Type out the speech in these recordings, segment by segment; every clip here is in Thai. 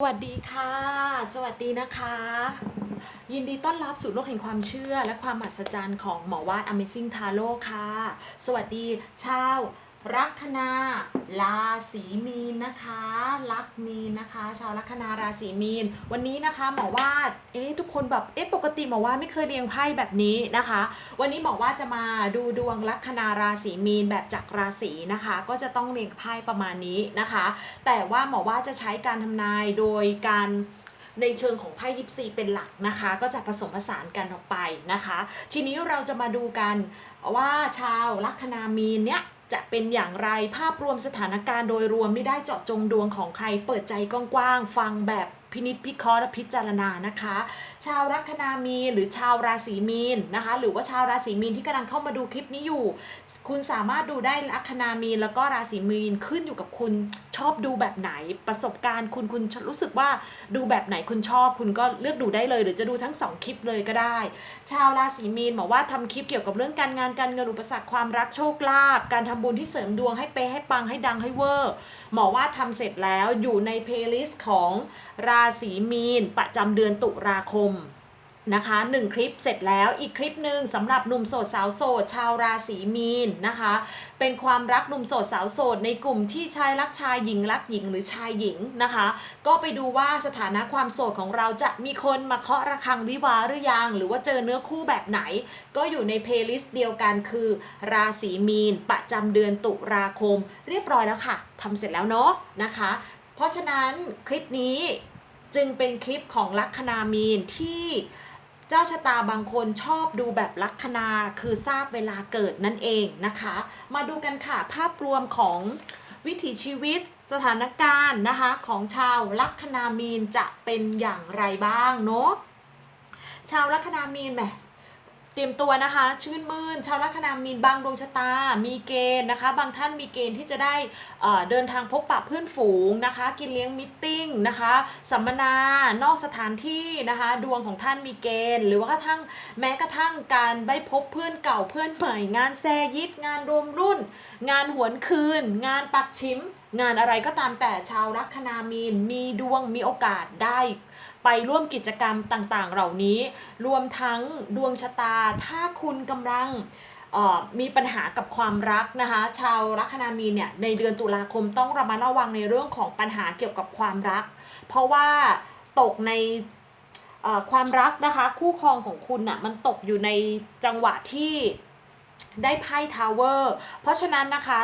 สวัสดีค่ะ สวัสดีนะคะ ยินดีต้อนรับสู่โลกแห่งความเชื่อและความมหัศจรรย์ของหมอวาด Amazing Tarot ค่ะ สวัสดีชาว ลัคนาราศีมีนนะคะ ลักมีนนะคะ ชาวลัคนาราศีมีน วันนี้นะคะหมอวาดเอ๊ะทุกคนแบบเอ๊ะปกติหมอวาดไม่เคยเรียงไพ่แบบนี้นะคะ วันนี้หมอวาดจะมาดูดวงลัคนาราศีมีนแบบจากราศีนะคะ ก็จะต้องเรียงไพ่ประมาณนี้นะคะ แต่ว่าหมอว่าจะใช้การทำนายโดยการในเชิงของไพ่ยิปซีเป็นหลักนะคะ ก็จะผสมผสานกันออกไปนะคะ ทีนี้เราจะมาดูกันว่าชาวลัคนามีนเนี่ย จะเป็นอย่างไรภาพรวมสถานการณ์โดยรวมไม่ได้เจาะจงดวงของใครเปิดใจกว้างๆฟังแบบ พินิจพิเคราะห์และพิจารณานะคะ ชาวลัคนามีนหรือชาวราศีมีนนะคะ หรือว่าชาวราศีมีนที่กำลังเข้ามาดูคลิปนี้อยู่ คุณสามารถดูได้ลัคนามีนแล้วก็ราศีมีนขึ้นอยู่กับคุณชอบดูแบบไหนประสบการณ์คุณคุณรู้สึกว่าดูแบบไหนคุณชอบ คุณก็เลือกดูได้เลย หรือจะดูทั้งสองคลิปเลยก็ได้ ชาวราศีมีนบอกว่าทำคลิปเกี่ยวกับเรื่องการงานการเงินอุปสรรคความรักโชคลาภการทำบุญที่เสริมดวงให้เปให้ปังให้ดังให้เวอร์หมอว่าทำเสร็จแล้วอยู่ในเพลย์ลิสต์ของราราศีมีน ประจำเดือนตุลาคมนะคะหนึ่งคลิปเสร็จแล้วอีกคลิปหนึ่งสำหรับหนุ่มโสดสาวโสดชาวราศีมีนนะคะ เป็นความรักหนุ่มโสดสาวโสดในกลุ่มที่ชายรักชายหญิงรักหญิงหรือชายหญิงนะคะ ก็ไปดูว่าสถานะความโสดของเราจะมีคนมาเคาะระฆังวิวาหรือยัง หรือว่าเจอเนื้อคู่แบบไหน ก็อยู่ในเพลย์ลิสต์เดียวกันคือ ราศีมีน ประจำเดือนตุลาคม เรียบร้อยแล้วค่ะทำเสร็จแล้วเนาะนะคะ เพราะฉะนั้นคลิปนี้ จึงเป็นคลิปของลัคนามีนที่เจ้าชะตาบางคนชอบดูแบบลัคนาคือทราบเวลาเกิดนั่นเองนะคะ มาดูกันค่ะภาพรวมของวิถีชีวิตสถานการณ์นะคะของชาวลัคนามีนจะเป็นอย่างไรบ้างเนาะชาวลัคนามีนแหม ตรียมตัวนะคะ ชื่นมื่น ชาวลัคนามีนบางดวงชะตา มีเกณฑ์นะคะ บางท่านมีเกณฑ์ที่จะได้เอ่อเดินทางพบปะเพื่อนฝูงนะคะ กินเลี้ยงมิทติ้งนะคะ สัมมนา นอกสถานที่นะคะ ดวงของท่านมีเกณฑ์ หรือว่ากระทั่งแม้กระทั่งการได้พบเพื่อนเก่าเพื่อนใหม่ งานแซยิดงานรวมรุ่น งานหวนคืน งานปักชิม งานอะไรก็ตามแต่ชาวลัคนามีนมีดวงมีโอกาสได้ ไปร่วมกิจกรรมต่างๆ เหล่านี้ รวมทั้งดวงชะตา ถ้าคุณกำลังมีปัญหากับความรักนะคะ ชาวลัคนามีเนี่ยในเดือนตุลาคมต้องระมัดระวังในเรื่องของปัญหาเกี่ยวกับความรัก เพราะว่าตกในความรักนะคะ คู่ครองของคุณน่ะมันตกอยู่ในจังหวะที่ได้ไพ่ทาวเวอร์เพราะฉะนั้นนะคะ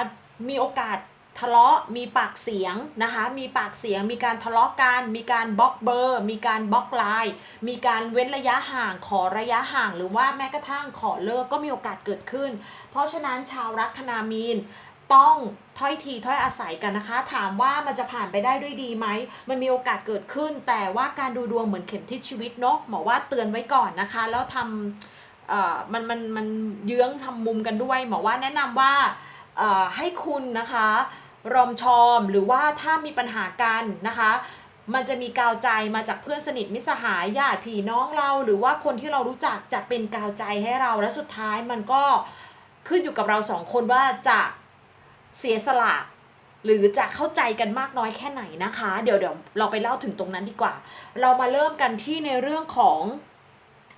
มีโอกาส ทะเลาะมีปากเสียงนะคะ มีปากเสียง มีการทะเลาะกัน มีการบล็อกเบอร์ มีการบล็อกไลน์ มีการเว้นระยะห่าง ขอระยะห่าง หรือว่าแม้กระทั่งขอเลิกก็มีโอกาสเกิดขึ้น เพราะฉะนั้นชาวรักคนามีนต้องถ้อยทีถ้อยอาศัยกันนะคะ ถามว่ามันจะผ่านไปได้ด้วยดีไหม มันมีโอกาสเกิดขึ้น แต่ว่าการดูดวงเหมือนเข็มทิศชีวิตเนาะหมอว่าเตือนไว้ก่อนนะคะ แล้วทำเอ่อมันมันมันเยื้องทำมุมกันด้วยหมอว่าแนะนำว่าเอ่อให้คุณนะคะ รอมชอมหรือว่าถ้ามีปัญหากันนะคะ มันจะมีกาวใจมาจากเพื่อนสนิทมิสหายญาติพี่น้องเรา หรือว่าคนที่เรารู้จักจะเป็นกาวใจให้เราและสุดท้ายมันก็ขึ้นอยู่กับเราสองคนว่าจะเสียสละหรือจะเข้าใจกันมากน้อยแค่ไหนนะคะ เดี๋ยวเดี๋ยวเราไปเล่าถึงตรงนั้นดีกว่า เรามาเริ่มกันที่ในเรื่องของ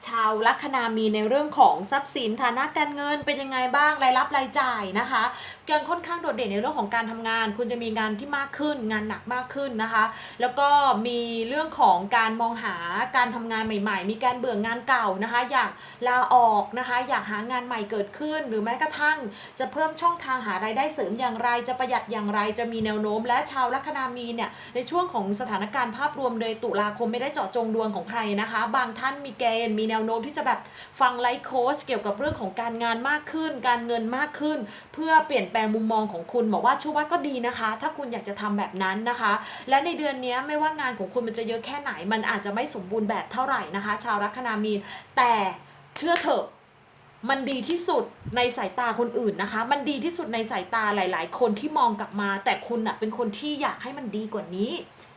ชาวลัคนามีในเรื่องของทรัพย์สินฐานะการเงินเป็นยังไงบ้างรายรับรายจ่ายนะคะ ยังค่อนข้างโดดเด่นในเรื่องของการทำงาน คุณจะมีงานที่มากขึ้น งานหนักมากขึ้นนะคะ แล้วก็มีเรื่องของการมองหาการทำงานใหม่ ๆ มีการเบื่องานเก่านะคะ อยากลาออกนะคะ อยากหางานใหม่เกิดขึ้น หรือแม้กระทั่ง จะเพิ่มช่องทางหารายได้เสริมอย่างไร จะประหยัดอย่างไร จะมีแนวโน้ม และชาวลัคนามีเนี่ยในช่วงของสถานการณ์ภาพรวมโดยตุลาคมไม่ได้เจาะจงดวงของใครนะคะ บางท่านมีเกณฑ์มีแนวโน้มที่จะแบบฟังไลฟ์โค้ชเกี่ยวกับเรื่องของการงานมากขึ้น การเงินมากขึ้น เพื่อเปลี่ยนปลงมุมมองของคุณบอกว่าชื่อว่าก็ดีนะคะ ถ้าคุณอยากจะทำแบบนั้นนะคะ และในเดือนนี้ไม่ว่างานของคุณมันจะเยอะแค่ไหน มันอาจจะไม่สมบูรณ์แบบเท่าไหร่นะคะ ชาวลัคนามีน แต่เชื่อเถอะมันดีที่สุดในสายตาคนอื่นนะคะ มันดีที่สุดในสายตาหลาย ๆ คนที่มองกลับมา แต่คุณอะเป็นคนที่อยากให้มันดีกว่านี้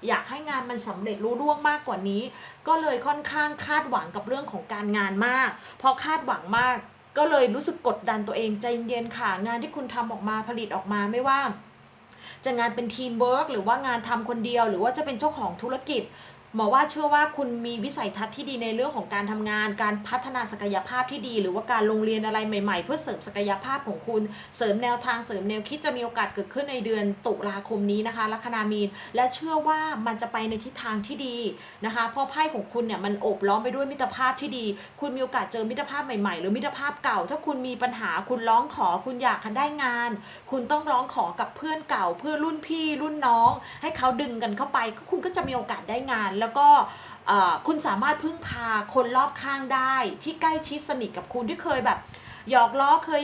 อยากให้งานมันสำเร็จรุ่ร่วงมากกว่านี้ ก็เลยค่อนข้างคาดหวังกับเรื่องของการงานมาก พอคาดหวังมาก ก็เลยรู้สึกกดดันตัวเองใจเย็นๆค่ะ งานที่คุณทำออกมาผลิตออกมาไม่ว่าจะงานเป็นทีมเวิร์กหรือว่างานทำคนเดียว หรือว่าจะเป็นเจ้าของธุรกิจ หมอว่าเชื่อว่าคุณมีวิสัยทัศน์ที่ดีในเรื่องของการทำงาน การพัฒนาศักยภาพที่ดี หรือว่าการลงเรียนอะไรใหม่ ๆ เพื่อเสริมศักยภาพของคุณ เสริมแนวทางเสริมแนวคิดจะมีโอกาสเกิดขึ้นในเดือนตุลาคมนี้นะคะลัคนามีน และเชื่อว่ามันจะไปในทิศทางที่ดีนะคะเพราะไพ่ของคุณเนี่ยมันโอบล้อมไปด้วยมิตรภาพที่ดี คุณมีโอกาสเจอมิตรภาพใหม่ๆ หรือมิตรภาพเก่า ถ้าคุณมีปัญหาคุณร้องขอคุณอยากได้งาน คุณต้องร้องขอกับเพื่อนเก่า เพื่อนรุ่นพี่รุ่นน้อง ให้เขาดึงกันเข้าไปคุณก็จะมีโอกาสได้งานแล้วก็คุณสามารถพึ่งพาคนรอบข้างได้ที่ใกล้ชิดสนิทกับคุณที่เคยแบบ หยอกล้อเคย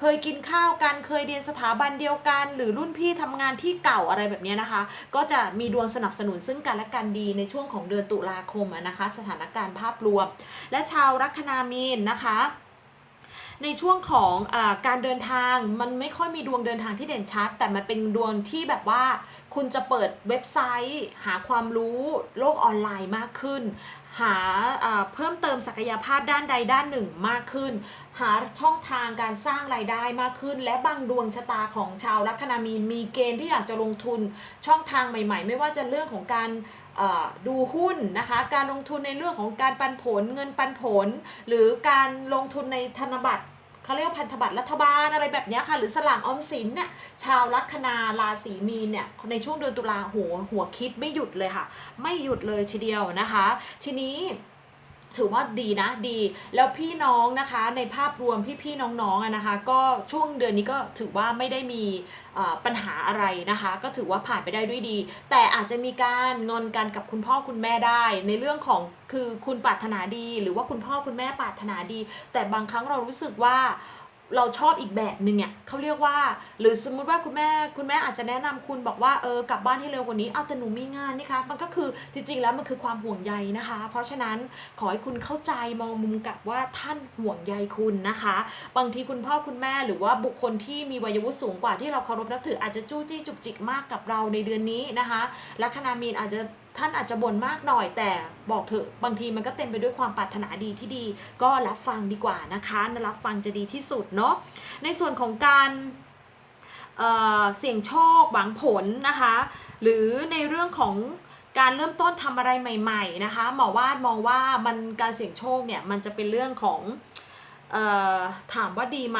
เคยกินข้าวกันเคยเรียนสถาบันเดียวกัน หรือรุ่นพี่ทำงานที่เก่าอะไรแบบนี้นะคะ ก็จะมีดวงสนับสนุนซึ่งกันและกันดีในช่วงของเดือนตุลาคมนะคะ สถานการณ์ภาพรวม และชาวลัคนามีนนะคะ ในช่วงของอการเดินทางมันไม่ค่อยมีดวงเดินทางที่เด่นชัด แต่มันเป็นดวงที่แบบว่า คุณจะเปิดเว็บไซต์ หาความรู้โลกออนไลน์มากขึ้น หาเพิ่มเติมศักยภาพด้านใดด้านหนึ่งมากขึ้น หาช่องทางการสร้างรายได้มากขึ้น และบางดวงชะตาของชาวลัคนามีนมีเกณฑ์ที่อยากจะลงทุนช่องทางใหม่ ๆ ไม่ว่าจะเรื่องของการดูหุ้นนะคะการลงทุนในเรื่องของการปันผลเงินปันผล หรือการลงทุนในธนบัตร เขาเรียกว่าพันธบัตรรัฐบาลอะไรแบบนี้ค่ะ หรือสลากออมสินเนี่ยชาวลัคนาราศีมีนเนี่ยในช่วงเดือนตุลาหัวหัวคิดไม่หยุดเลยค่ะ ไม่หยุดเลยทีเดียวนะคะ ทีนี้ ถือว่าดีนะดี แล้วพี่น้องนะคะในภาพรวมพี่ๆน้องๆอะนะคะก็ช่วงเดือนนี้ก็ถือว่าไม่ได้มีปัญหาอะไรนะคะ ก็ถือว่าผ่านไปได้ด้วยดี แต่อาจจะมีการงอนกันกับคุณพ่อคุณแม่ได้ ในเรื่องของคือคุณปรารถนาดี หรือว่าคุณพ่อคุณแม่ปรารถนาดี แต่บางครั้งเรารู้สึกว่า เราชอบอีกแบบหนึ่งอะเขาเรียกว่า หรือสมมุติว่าคุณแม่คุณแม่อาจจะแนะนำคุณบอกว่าเออกลับบ้านให้เร็วกว่านี้เอาแต่หนูมีงานนี่คะมันก็คือจริงๆแล้วมันคือความห่วงใยนะคะ เพราะฉะนั้นขอให้คุณเข้าใจมองมุมกลับว่าท่านห่วงใยคุณนะคะ บางทีคุณพ่อคุณแม่หรือว่าบุคคลที่มีวัยวุฒิสูงกว่าที่เราเคารพนับถืออาจจะจู้จี้จุกจิกมากกับเราในเดือนนี้นะคะลัคนามีนอาจจะ ท่านอาจจะบ่นมากหน่อยแต่บอกเถอะบางทีมันก็เต็มไปด้วยความปรารถนาดีที่ดี ก็รับฟังดีกว่านะคะรับฟังจะดีที่สุดเนาะในส่วนของการเเสี่ยงโชคหวังผลนะคะ หรือในเรื่องของการเริ่มต้นทำอะไรใหม่ ๆนะคะหมอวาดมองว่ามันการเสี่ยงโชคเนี่ยมันจะเป็นเรื่องของออถามว่าดีไหม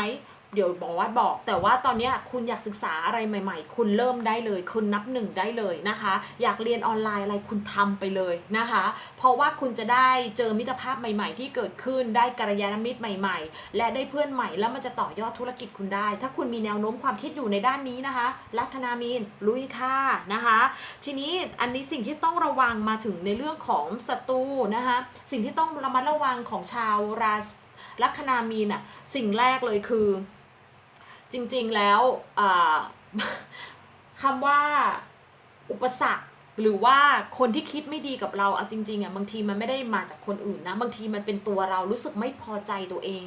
เดี๋ยวบอกว่าบอก แต่ว่าตอนนี้คุณอยากศึกษาอะไรใหม่ ๆ คุณเริ่มได้เลย คุณนับหนึ่งได้เลยนะคะ อยากเรียนออนไลน์อะไรคุณทำไปเลยนะคะ เพราะว่าคุณจะได้เจอมิตรภาพใหม่ ๆ ที่เกิดขึ้นได้กัลยาณมิตรใหม่ ๆ และได้เพื่อนใหม่แล้วมันจะต่อยอดธุรกิจคุณได้ ถ้าคุณมีแนวโน้มความคิดอยู่ในด้านนี้นะคะ ลัคนามีนลุยค่ะนะคะ ทีนี้อันนี้สิ่งที่ต้องระวังมาถึงในเรื่องของศัตรูนะคะสิ่งที่ต้องระมัดระวังของชาวราลัคนามีนอะสิ่งแรกเลยคือ จริงๆแล้วคำว่าอุปสรรคหรือว่าคนที่คิดไม่ดีกับเราเอาจริงๆอะบางทีมันไม่ได้มาจากคนอื่นนะบางทีมันเป็นตัวเรารู้สึกไม่พอใจตัวเอง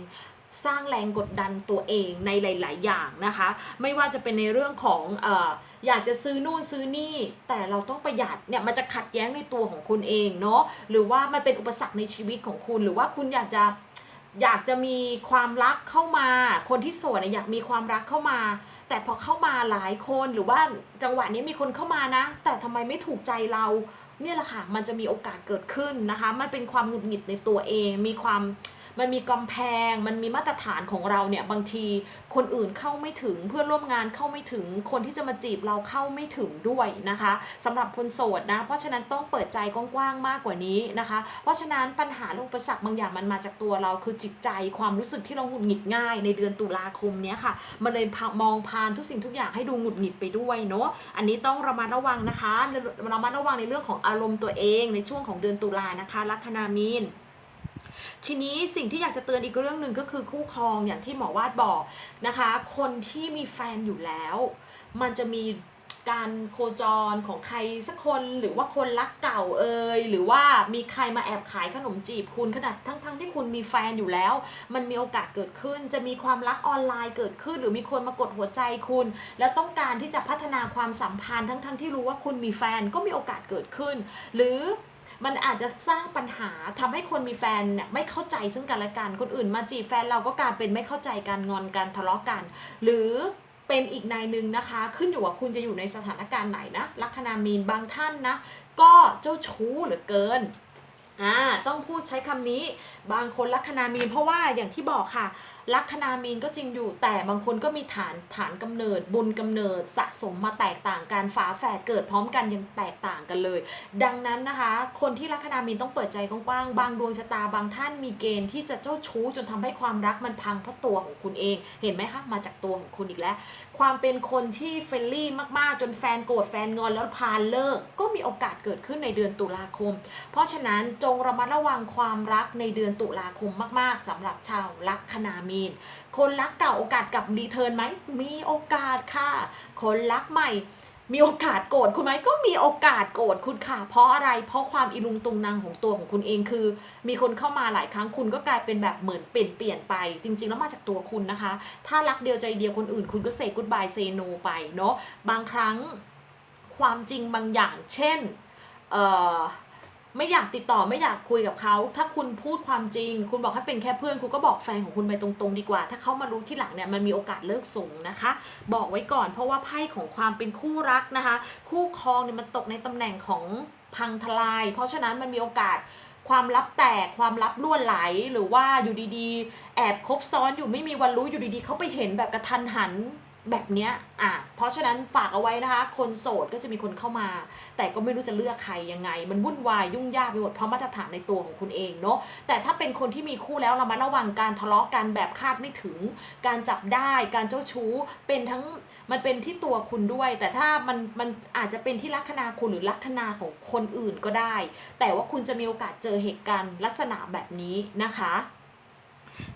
สร้างแรงกดดันตัวเองในหลาย ๆ อย่างนะคะ ไม่ว่าจะเป็นในเรื่องของอออยากจะซื้อนู่นซื้อนี่ แต่เราต้องประหยัดเนี่ยมันจะขัดแย้งในตัวของคุณเองเนาะหรือว่ามันเป็นอุปสรรคในชีวิตของคุณ หรือว่าคุณอยากจะ อยากจะมีความรักเข้ามา คนที่โสดอะอยากมีความรักเข้ามา แต่พอเข้ามาหลายคนหรือว่าจังหวะนี้มีคนเข้ามานะ แต่ทำไมไม่ถูกใจเราเนี่ยแหละค่ะ มันจะมีโอกาสเกิดขึ้นนะคะ มันเป็นความหงุดหงิดในตัวเอง มีความ มันมีกำแพง มันมีมาตรฐานของเราเนี่ยบางทีคนอื่นเข้าไม่ถึงเพื่อนร่วมงานเข้าไม่ถึงคนที่จะมาจีบเราเข้าไม่ถึงด้วยนะคะสำหรับคนโสดนะ เพราะฉะนั้นต้องเปิดใจกว้างๆมากกว่านี้นะคะ เพราะฉะนั้นปัญหาและอุปสรรคบางอย่างมันมาจากตัวเราคือจิตใจความรู้สึกที่เราหงุดหงิดง่าย ในเดือนตุลาคมเนี้ยค่ะมันเลยมองพานทุกสิ่งทุกอย่างให้ดูหงุดหงิดไปด้วยเนาะอันนี้ต้องระมัดระวังนะคะระมัดระวังในเรื่องของอารมณ์ตัวเองในช่วงของเดือนตุลานะคะลัคนามีน ทีนี้สิ่งที่อยากจะเตือนอีกเรื่องหนึ่งก็คือคู่ครองอย่างที่หมอวาดบอกนะคะ คนที่มีแฟนอยู่แล้ว มันจะมีการโคจรของใครสักคนหรือว่าคนรักเก่าเอ่ยหรือว่ามีใครมาแอบขายขนมจีบคุณขนาดทั้งๆที่คุณมีแฟนอยู่แล้ว มันมีโอกาสเกิดขึ้น จะมีความรักออนไลน์เกิดขึ้น หรือมีคนมากดหัวใจคุณ แล้วต้องการที่จะพัฒนาความสัมพันธ์ทั้งๆที่รู้ว่าคุณมีแฟนก็มีโอกาสเกิดขึ้น หรือ มันอาจจะสร้างปัญหาทำให้คนมีแฟนเนี่ยไม่เข้าใจซึ่งกันและกัน คนอื่นมาจีบแฟนเราก็กลายเป็นไม่เข้าใจกันงอนกันทะเลาะกัน หรือเป็นอีกนายหนึ่งนะคะ ขึ้นอยู่ว่าคุณจะอยู่ในสถานการณ์ไหนนะลัคนามีนบางท่านนะ ก็เจ้าชู้เหลือเกินอ่าต้องพูดใช้คำนี้บางคนลัคนามีนเพราะว่าอย่างที่บอกค่ะ ลัคนามีนก็จริงอยู่ แต่บางคนก็มีฐานฐานกำเนิด บุญกำเนิดสะสมมาแตกต่างกันฝาแฝดเกิดพร้อมกันยังแตกต่างกันเลย ดังนั้นนะคะ คนที่ลัคนามีนต้องเปิดใจกว้างๆบางดวงชะตาบางท่านมีเกณฑ์ที่จะเจ้าชู้จนทำให้ความรักมันพังเพราะตัวของคุณเอง เห็นไหมคะมาจากตัวของคุณอีกแล้ว ความเป็นคนที่เฟรนลี่มากๆ จนแฟนโกรธแฟนงอนแล้วพานเลิก ก็มีโอกาสเกิดขึ้นในเดือนตุลาคม เพราะฉะนั้นจงระมัดระวังความรักในเดือนตุลาคมมาก ๆสำหรับชาวลัคนามีน คนรักเก่าโอกาสกลับรีเทิร์นไหม มีโอกาสค่ะ คนรักใหม่ มีโอกาสโกรธคุณไหมก็มีโอกาสโกรธคุณค่ะ เพราะอะไร เพราะความอิรุงตุงนางของตัวของคุณเองคือ มีคนเข้ามาหลายครั้งคุณก็กลายเป็นแบบเหมือนเปลี่ยนเปลี่ยนไป จริง ๆ แล้วมาจากตัวคุณนะคะ ถ้ารักเดียวใจเดียวคนอื่น คุณก็เซกุดบายเซโนไปเนาะ บางครั้งความจริงบางอย่าง เช่น เอ่อ ไม่อยากติดต่อไม่อยากคุยกับเขา ถ้าคุณพูดความจริง คุณบอกให้เป็นแค่เพื่อน คุณก็บอกแฟนของคุณไปตรงๆ ดีกว่า ถ้าเขามารู้ที่หลังเนี่ยมันมีโอกาสเลิกสูงนะคะ บอกไว้ก่อน เพราะว่าไพ่ของความเป็นคู่รักนะคะ คู่ครองเนี่ยมันตกในตำแหน่งของพังทลาย เพราะฉะนั้นมันมีโอกาสความลับแตกความลับล่วนไหลหรือว่าอยู่ดีๆ แอบคบซ้อนอยู่ไม่มีวันรู้อยู่ดีๆเขาไปเห็นแบบกระทันหัน แบบเนี้ยอะเพราะฉะนั้นฝากเอาไว้นะคะ คนโสดก็จะมีคนเข้ามา แต่ก็ไม่รู้จะเลือกใครยังไง มันวุ่นวายยุ่งยากไปหมดเพราะมาตรฐานในตัวของคุณเองเนาะแต่ถ้าเป็นคนที่มีคู่แล้วเรามาระวังการทะเลาะกันแบบคาดไม่ถึง การจับได้การเจ้าชู้เป็นทั้งมันเป็นที่ตัวคุณด้วย แต่ถ้ามันมันอาจจะเป็นที่ลัคนาคุณหรือลัคนาของคนอื่นก็ได้ แต่ว่าคุณจะมีโอกาสเจอเหตุการณ์ลักษณะแบบนี้นะคะ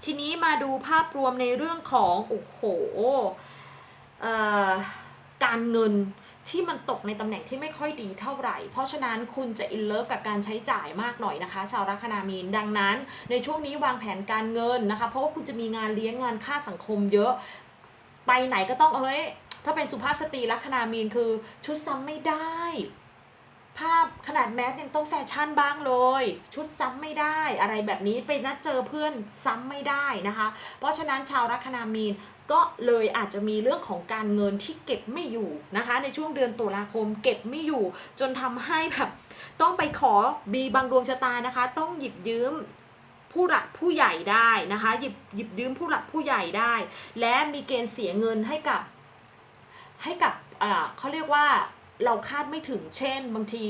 ทีนี้มาดูภาพรวมในเรื่องของโอ้โห การเงินที่มันตกในตำแหน่งที่ไม่ค่อยดีเท่าไหร่ เพราะฉะนั้นคุณจะอินเลิฟกับการใช้จ่ายมากหน่อยนะคะ ชาวลัคนามีน ดังนั้น ในช่วงนี้วางแผนการเงินนะคะ เพราะว่าคุณจะมีงานเลี้ยงงานค่าสังคมเยอะ ไปไหนก็ต้องเอ้ย ถ้าเป็นสุภาพสตรีลัคนามีนคือ ชุดซ้ำไม่ได้ ภาพขนาดแมสยังต้องแฟชั่นบ้างเลย ชุดซ้ำไม่ได้อะไรแบบนี้ไปนัดเจอเพื่อนซ้ำไม่ได้นะคะ เพราะฉะนั้นชาวลัคนามีนก็เลยอาจจะมีเรื่องของการเงินที่เก็บไม่อยู่นะคะ ในช่วงเดือนตุลาคมเก็บไม่อยู่ จนทำให้แบบต้องไปขอบีบางดวงชะตานะคะ ต้องหยิบยืมผู้หลักผู้ใหญ่ได้นะคะ หยิบหยิบยืมผู้หลักผู้ใหญ่ได้ และมีเกณฑ์เสียเงินให้กับให้กับเขาเรียกว่าเราคาดไม่ถึงเช่น บางที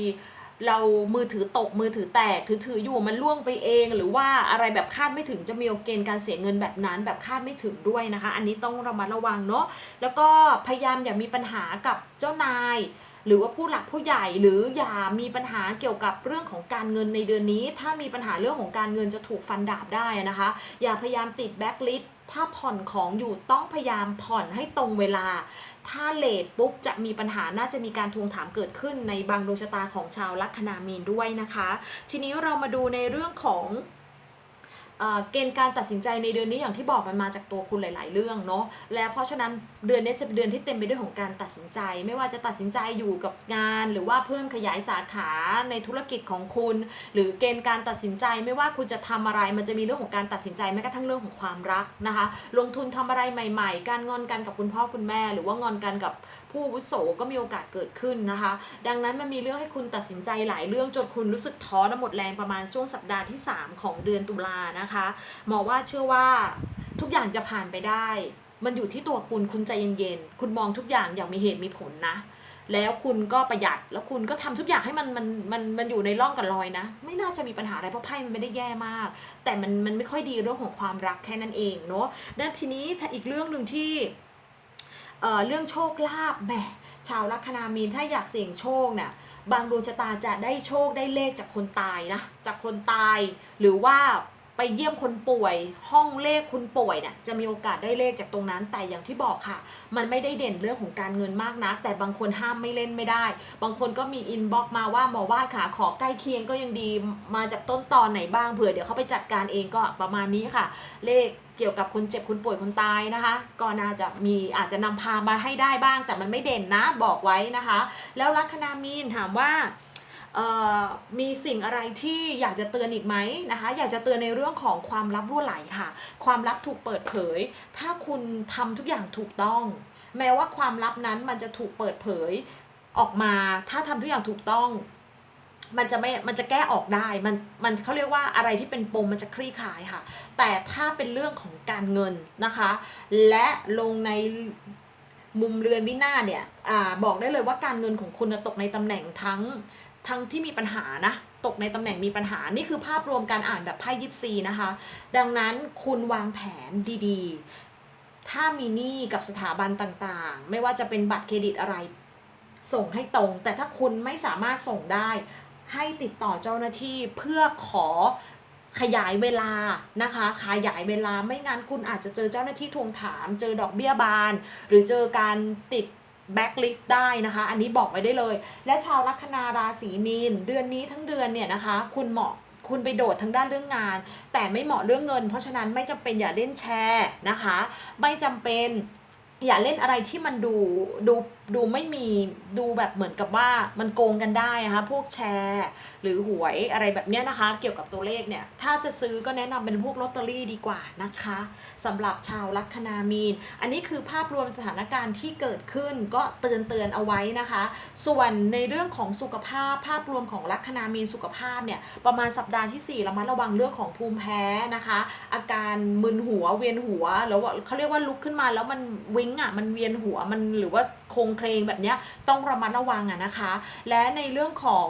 เรามือถือตกมือถือแตกถือถืออยู่มันล่วงไปเอง หรือว่าอะไรแบบคาดไม่ถึงจะมีเกณฑ์การเสียเงินแบบนั้น แบบคาดไม่ถึงด้วยนะคะ อันนี้ต้องระมัดระวังเนาะแล้วก็พยายามอย่ามีปัญหากับเจ้านายหรือว่าผู้หลักผู้ใหญ่หรืออย่ามีปัญหาเกี่ยวกับเรื่องของการเงินในเดือนนี้ ถ้ามีปัญหาเรื่องของการเงินจะถูกฟันดาบได้นะคะ อย่าพยายามติดแบ็คลิสถ้าผ่อนของอยู่ต้องพยายามผ่อนให้ตรงเวลา ถ้าเลทปุ๊บจะมีปัญหาน่าจะมีการทวงถามเกิดขึ้นในบางดวงชะตาของชาวลัคนามีนด้วยนะคะ ทีนี้เรามาดูในเรื่องของ เกณฑ์การตัดสินใจในเดือนนี้อย่างที่บอกมันมาจากตัวคุณหลาย ๆ เรื่องเนาะและเพราะฉะนั้นเดือนนี้จะเป็นเดือนที่เต็มไปด้วยของการตัดสินใจ ไม่ว่าจะตัดสินใจอยู่กับงาน หรือว่าเพิ่มขยายสาขาในธุรกิจของคุณ หรือเกณฑ์การตัดสินใจไม่ว่าคุณจะทำอะไร มันจะมีเรื่องของการตัดสินใจแม้กระทั่งเรื่องของความรักนะคะ ลงทุนทำอะไรใหม่ ๆ การงอนกันกับคุณพ่อคุณแม่ หรือว่างอนกันกับผู้วุโสก็มีโอกาสเกิดขึ้นนะคะ ดังนั้นมันมีเรื่องให้คุณตัดสินใจหลายเรื่องจนคุณรู้สึกท้อและหมดแรงประมาณช่วงสัปดาห์ที่ 3 ของเดือนตุลานะคะหมอว่าเชื่อว่าทุกอย่างจะผ่านไปได้ มันอยู่ที่ตัวคุณคุณใจเย็นๆคุณมองทุกอย่างอย่างมีเหตุมีผลนะแล้วคุณก็ประหยัดแล้วคุณก็ทำทุกอย่างให้มันมันมันมันอยู่ในร่องกับรอยนะ ไม่น่าจะมีปัญหาอะไรเพราะไพ่มันไม่ได้แย่มาก แต่มันมันไม่ค่อยดีเรื่องของความรักแค่นั้นเองเนาะด้านทีนี้ถ้าอีกเรื่องหนึ่งที่เอ่อเรื่องโชคลาภแหมชาวลัคนามีนถ้าอยากเสี่ยงโชคเนี่ยบางดวงชะตาจะได้โชคได้เลขจากคนตายนะจากคนตาย หรือว่า เยี่ยมคนป่วย ห้องเลขคุณป่วยเนี่ยจะมีโอกาสได้เลขจากตรงนั้น แต่อย่างที่บอกค่ะ มันไม่ได้เด่นเรื่องของการเงินมากนัก แต่บางคนห้ามไม่เล่นไม่ได้ บางคนก็มีอินบ็อกมาว่าหมอว่าค่ะขอใกล้เคียงก็ยังดีมาจากต้นตอนไหนบ้างเผื่อเดี๋ยวเขาไปจัดการเองก็ประมาณนี้ค่ะ เลขเกี่ยวกับคนเจ็บคนป่วยคนตายนะคะ ก็น่าจะมีอาจจะนำพามาให้ได้บ้าง แต่มันไม่เด่นนะบอกไว้นะคะ แล้วลัคนามีนถามว่า มีสิ่งอะไรที่อยากจะเตือนอีกไหมนะคะ อยากจะเตือนในเรื่องของความลับรั่วไหลค่ะ ความลับถูกเปิดเผย ถ้าคุณทำทุกอย่างถูกต้อง แม้ว่าความลับนั้นมันจะถูกเปิดเผยออกมา ถ้าทำทุกอย่างถูกต้อง มันจะไม่ มันจะแก้ออกได้ มัน มันเขาเรียกว่าอะไรที่เป็นปมมันจะคลี่คลายค่ะ แต่ถ้าเป็นเรื่องของการเงินนะคะ และลงในมุมเรือนวินาเนี่ยอบอกได้เลยว่าการเงินของคุณน่ะตกในตำแหน่งทั้ง ทั้งที่มีปัญหานะ ตกในตำแหน่งมีปัญหา นี่คือภาพรวมการอ่านแบบไพ่ยิปซีนะคะ ดังนั้นคุณวางแผนดีๆ ถ้ามีหนี้กับสถาบันต่างๆ ไม่ว่าจะเป็นบัตรเครดิตอะไร ส่งให้ตรง แต่ถ้าคุณไม่สามารถส่งได้ ให้ติดต่อเจ้าหน้าที่เพื่อขอขยายเวลานะคะ ขยายเวลาไม่งั้นคุณอาจจะเจอเจ้าหน้าที่ทวงถาม เจอดอกเบี้ยบาน หรือเจอการติด แบ็คลิสต์ได้นะคะ อันนี้บอกไว้ได้เลย และชาวลัคนาราศีมีน เดือนนี้ทั้งเดือนเนี่ยนะคะ คุณเหมาะคุณไปโดดทางด้านเรื่องงาน แต่ไม่เหมาะเรื่องเงิน เพราะฉะนั้นไม่จำเป็นอย่าเล่นแชร์นะคะ ไม่จำเป็นอย่าเล่นอะไรที่มันดูดู ดูไม่มีดูแบบเหมือนกับว่ามันโกงกันได้นะคะพวกแชร์ หรือหวยอะไรแบบเนี้ยนะคะ เกี่ยวกับตัวเลขเนี่ย ถ้าจะซื้อก็แนะนำเป็นพวกลอตเตอรี่ดีกว่านะคะสำหรับชาวลัคนามีน อันนี้คือภาพรวมสถานการณ์ที่เกิดขึ้นก็เตือนเตือนเอาไว้นะคะ ส่วนในเรื่องของสุขภาพภาพรวมของลัคนามีนสุขภาพเนี่ยประมาณสัปดาห์ที่4ระมัดระวังเรื่องของภูมิแพ้นะคะ อาการมึนหัวเวียนหัวแล้วเขาเรียกว่าลุกขึ้นมาแล้วมันวิงอะมันเวียนหัวมันหรือว่าโครงเครงแบบนี้ต้องระมัดระวังอะนะคะ และในเรื่องของ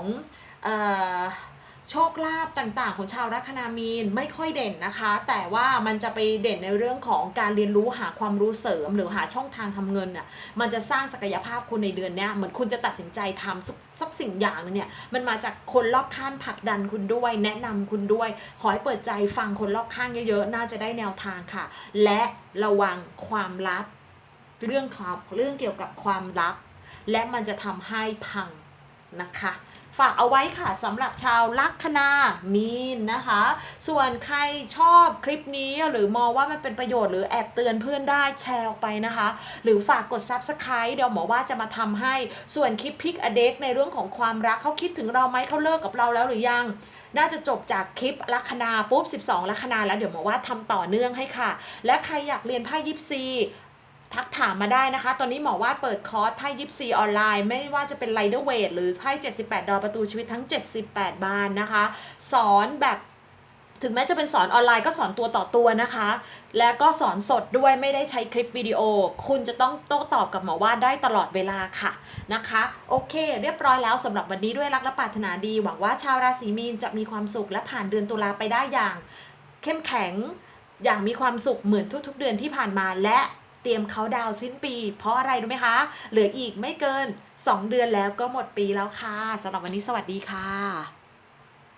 โชคลาภต่างๆ ของชาวลัคนามีนไม่ค่อยเด่นนะคะ แต่ว่ามันจะไปเด่นในเรื่องของการเรียนรู้หาความรู้เสริม หรือหาช่องทางทำเงินอะมันจะสร้างศักยภาพคุณในเดือนนี้เหมือนคุณจะตัดสินใจทำสักสักสิ่งอย่างนึงเนี่ยมันมาจากคนรอบข้างผลักดันคุณด้วย แนะนำคุณด้วย ขอให้เปิดใจฟังคนรอบข้างเยอะๆ น่าจะได้แนวทางค่ะ และระวังความลับ เรื่องของเรื่องเกี่ยวกับความลับและมันจะทำให้พังนะคะ ฝากเอาไว้ค่ะสำหรับชาวลัคนามีนนะคะ ส่วนใครชอบคลิปนี้หรือมองว่ามันเป็นประโยชน์หรือแอบเตือนเพื่อนได้แชร์ออกไปนะคะ หรือฝากกด Subscribe เดี๋ยวหมอว่าจะมาทำให้ส่วนคลิปพิกอเด็กในเรื่องของความรักเขาคิดถึงเราไหมเขาเลิกกับเราแล้วหรือยังน่าจะจบจากคลิปลัคนาปุ๊บ 12 ลัคนาแล้วเดี๋ยวหมอว่าทำต่อเนื่องให้ค่ะ และใครอยากเรียนไพ่ยิปซี ทักถามมาได้นะคะ ตอนนี้หมอวาดเปิดคอร์สไพ่ยิปซีออนไลน์ ไม่ว่าจะเป็นไ i เดอร์เวทหรือไพ่78 ดอประตูชีวิตทั้ง 78 บานนะคะ สอนแบบถึงแม้จะเป็นสอนออนไลน์ก็สอนตัวต่อตัวนะคะ แล้วก็สอนสดด้วยไม่ได้ใช้คลิปวิดีโอ คุณจะต้องโต้ตอบกับหมอวาดได้ตลอดเวลาค่ะนะคะ โอเค เรียบร้อยแล้วสำหรับวันนี้ด้วยรักและปรารถนาดี หวังว่าชาวราศีมีนจะมีความสุขและผ่านเดือนตุลาไปได้อย่าง เข้มแข็งอย่างมีความสุขเหมือนทุกๆ เดือนที่ผ่านมาและ เตรียมเขาดาวสิ้นปี เพราะอะไรรู้ไหมคะ เหลืออีกไม่เกิน 2 เดือนแล้วก็หมดปีแล้วค่ะสำหรับวันนี้สวัสดีค่ะ